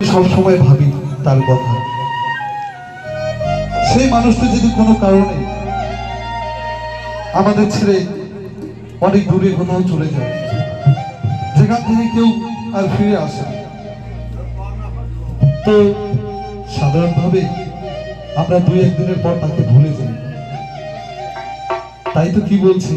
সবসময় ভাবি তার কথা। সেই মানুষটা যদি কোনো কারণে আমাদের ছেড়ে অনেক দূরে কোথাও চলে যায়, যেখান থেকে কেউ আর ফিরে আসে। তো সাধারণভাবে আমরা দুই একদিনের পর তাকে ভুলে যাই। তাই তো কি বলছি?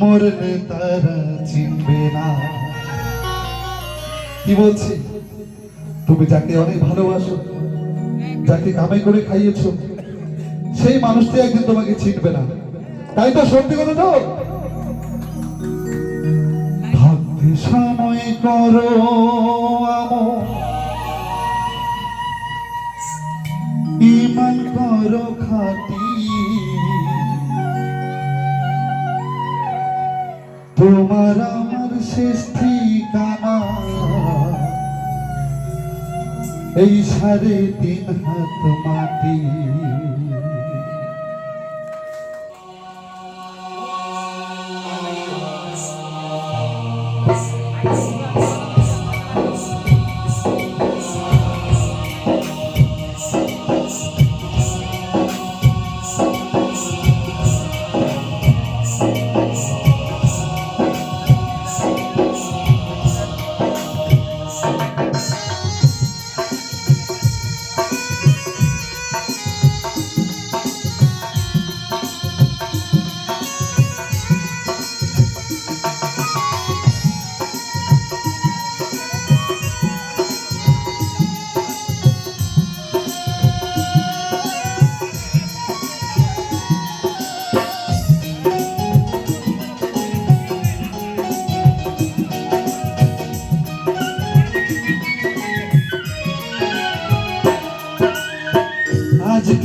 মরলে তারা চিনবে না। কি বলছি? তুমি যাকে অনেক ভালোবাসো, যাকে কামাই করে খাইয়েছ, সেই মানুষটি একদিন তোমাকে চিনবে না। তাই তো সত্যি কথা তো? ভাগ্যে সময় করো। এই সাড়ে তিন হাত মাটি।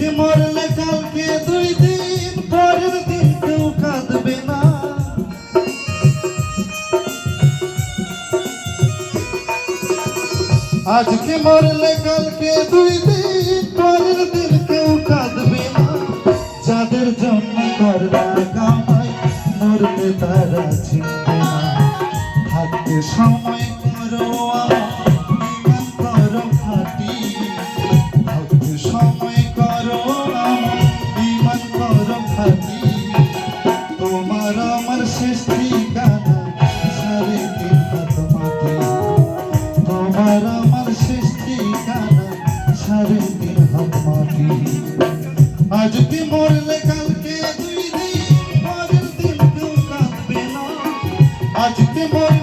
আজকে মরলে কালকে দুই দিন পরের দিন কেউ কাঁদবে না। আজকে মরলে কালকে দুই দিন পরের দিন কেউ কাঁদবে না। যাদের জন্য করলা কামাই, মরলে তারা চিনবে না। থাকতে সময় করো আমার তোমার আমার শেষ ঠিকানা সাড়ে তিন হাত মাটি তোমার আমার শেষ ঠিকানা সাড়ে তিন হাত মাটি আজকে মরলে কালকে দুই দিন, পরের দিন কেউ কাঁদবে না। আজকে মরলে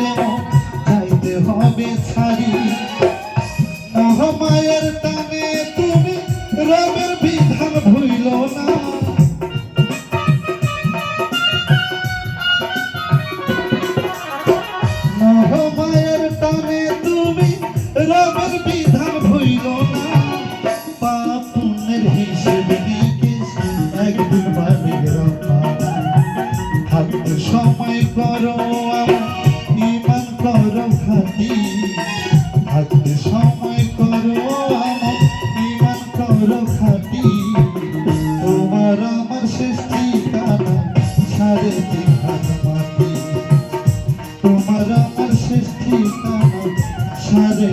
সময় করো ইমান করো খাতি থাকতে সময় করো ইমান করো খাতি তোমার আমার শেষ ঠিকানা সাড়ে তিন তোমার আমার শেষ ঠিকানা সাড়ে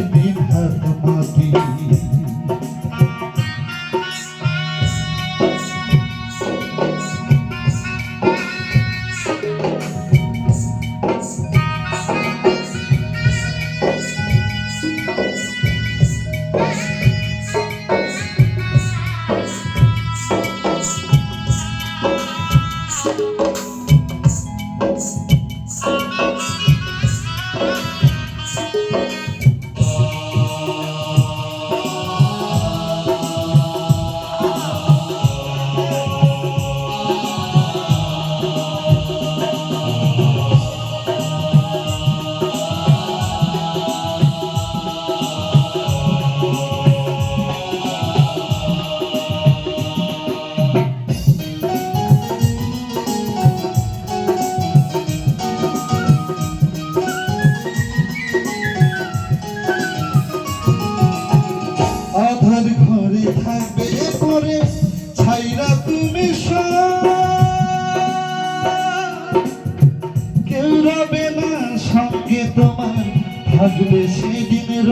ছাইরা তুমি। কেউ রবে না, সঙ্গে তোমার থাকবে সেদিন র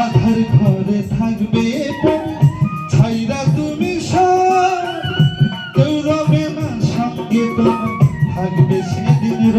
আধার ঘরে থাকবে ছাইরা তুমি। কেউ রবে না, সঙ্গে তোমার থাকবে সেদিন র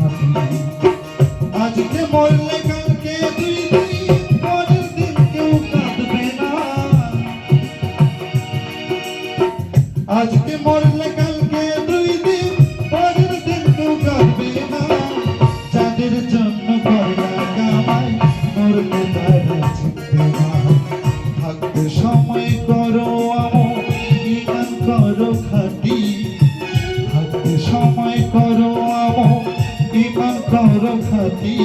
ইমান করো খাটি।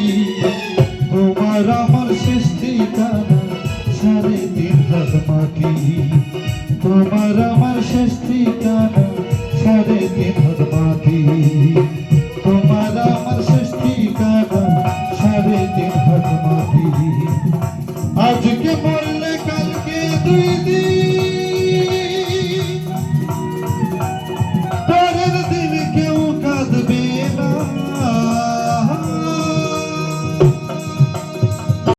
তোমার আমার সৃষ্টি ঠিকানা সাড়ে তিন হাত মাটি। তোমার আমার সৃষ্টি ঠিকানা সাড়ে তিন হাত